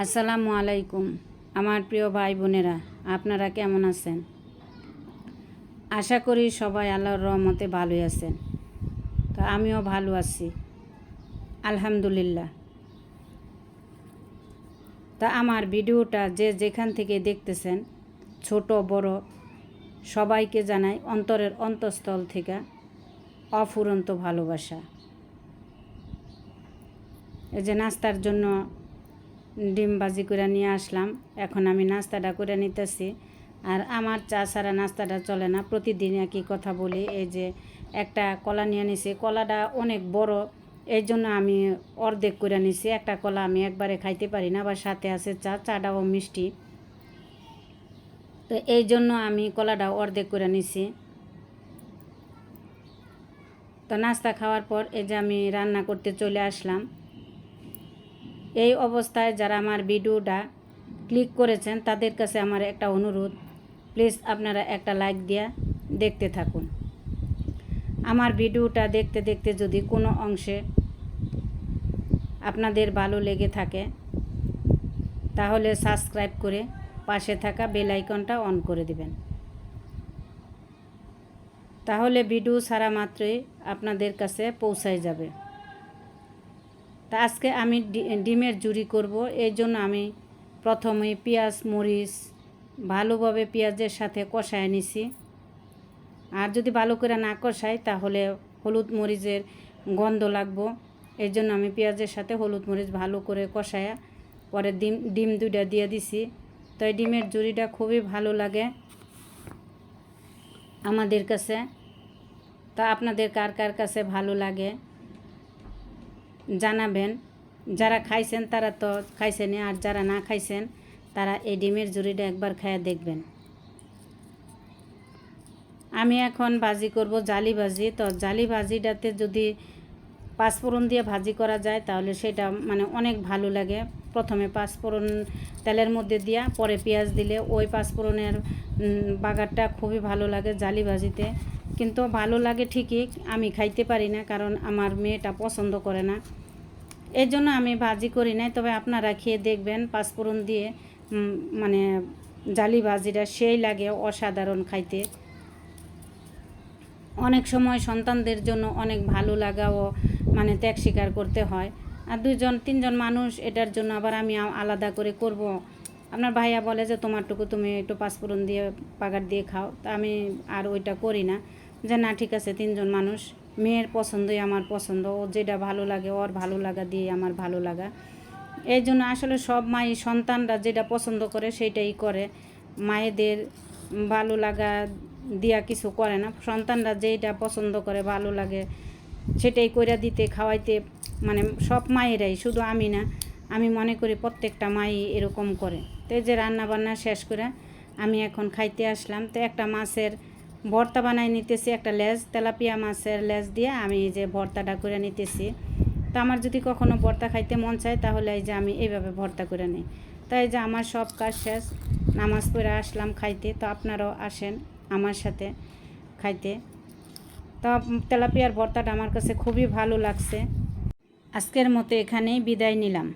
আসসালামু আলাইকুম, আমার প্রিয় ভাই বোনেরা, আপনারা কেমন আছেন? আশা করি সবাই আল্লাহর রহমতে ভালোই আছেন। তো আমিও ভালো আছি, আলহামদুলিল্লাহ। তা আমার ভিডিওটা যে যেখান থেকে দেখতেছেন, ছোট, বড়, সবাইকে জানাই অন্তরের অন্তঃস্থল থেকে অফুরন্ত ভালোবাসা। এই যে নাস্তার জন্য ডিম বাজি করে নিয়ে আসলাম। এখন আমি নাস্তাটা করে নিতেছি। আর আমার চা ছাড়া নাস্তাটা চলে না। প্রতিদিন একই কথা বলি, এই যে একটা কলা নিয়ে নিছি। কলাটা অনেক বড়, এই জন্য আমি অর্ধেক করে নিছি। একটা কলা আমি একবারে খাইতে পারি না, আবার সাথে আছে চা। চাটাও মিষ্টি। তো এই জন্য আমি কলাটা অর্ধেক করে নিছি। তো নাস্তা খাওয়ার পর এই যে আমি রান্না করতে চলে আসলাম। এই অবস্থায় যারা আমার ভিডিওটা ক্লিক করেছেন, তাদের কাছে আমার একটা অনুরোধ। প্লিজ আপনারা একটা লাইক দিয়া দেখতে থাকুন। আমার ভিডিওটা দেখতে দেখতে যদি কোনো অংশে আপনাদের ভালো লেগে থাকে, তাহলে সাবস্ক্রাইব করে পাশে থাকা বেল আইকনটা অন করে দিবেন। তাহলে ভিডিও সারা মাত্রই আপনাদের কাছে পৌঁছায় যাবে। তা আজকে আমি ডিমের জুড়ি করব। এই জন্য আমি প্রথমে পেঁয়াজ, মরিচ ভালোভাবে পেঁয়াজের সাথে কষায় নিছি। আর যদি ভালো করে না কষাই, তাহলে হলুদ মরিচের গন্ধ লাগবো। এই জন্য আমি পেঁয়াজের সাথে হলুদ মরিচ ভালো করে কষায়া পরে ডিম ডিম দুইটা দিয়ে দিছি। তো এই ডিমের জুড়িটা খুবই ভালো লাগে আমাদের কাছে। তা আপনাদের কার কার কাছে ভালো লাগে? জানাবেন। যারা খাইছেন তারা তো খাইছেনই, আর যারা না খাইছেন তারা এই ডিমের জুড়িটা একবার খায়া দেখবেন। আমি এখন ভাজি করব জালি ভাজি। তো জালি ভাজিটাতে যদি পাঁচফোড়ন দিয়ে ভাজি করা যায়, তাহলে সেটা মানে অনেক ভালো লাগে। প্রথমে পাঁচফোড়ন তেলের মধ্যে দিয়া, পরে পেঁয়াজ দিলে ওই পাঁচফোড়নের বাগারটা খুবই ভালো লাগে জালি ভাজিতে। কিন্তু ভালো লাগে ঠিকই, আমি খাইতে পারি না কারণ আমার মেয়েটা পছন্দ করে না। এই জন্য আমি ভাজি করি নাই, তবে আপনারা খেয়ে দেখবেন পাঁচফোড়ন দিয়ে মানে জালি ভাজিটা সেই লাগে অসাধারণ খাইতে। অনেক সময় সন্তানদের জন্য অনেক ভালো লাগাও মানে ত্যাগ স্বীকার করতে হয়। আর দুজন তিনজন মানুষ, এটার জন্য আবার আমি আলাদা করে করব। আপনার ভাইয়া বলে যে, তোমারটুকু তুমি একটু পাঁচফোড়ন দিয়ে পাগার দিয়ে খাও। তা আমি আর ওইটা করি না। যে না, ঠিক আছে, তিনজন মানুষ, মেয়ের পছন্দই আমার পছন্দ ও যেটা ভালো লাগে, ওর ভালো লাগা দিয়ে আমার ভালো লাগা। এই জন্য আসলে সব মাই সন্তানরা যেটা পছন্দ করে সেইটাই করে। মায়েদের ভালো লাগা দিয়া কিছু করে না। সন্তানরা যেটা পছন্দ করে, ভালো লাগে, সেটাই কইরা দিতে, খাওয়াইতে মানে সব মায়েরাই, শুধু আমি না, আমি মনে করি প্রত্যেকটা মাই এরকম করে। তো যে রান্না বান্না শেষ করে আমি এখন খাইতে আসলাম। তো একটা মাছের ভর্তা বানাই নিতেছি, একটা লেজ, তেলাপিয়া মাছের লেজ দিয়ে আমি এই যে ভর্তাটা করে নিতেছি। তো আমার যদি কখনো ভর্তা খাইতে মন চায়, তাহলে এই যে আমি এইভাবে ভর্তা করে নিই। তাই যে আমার সব কাজ শেষ, নামাজ পড়ে আসলাম খাইতে, তো আপনারাও আসেন আমার সাথে খাইতে। তো তেলাপিয়ার ভর্তাটা আমার কাছে খুবই ভালো লাগছে। আজকের মতো এখানেই বিদায় নিলাম।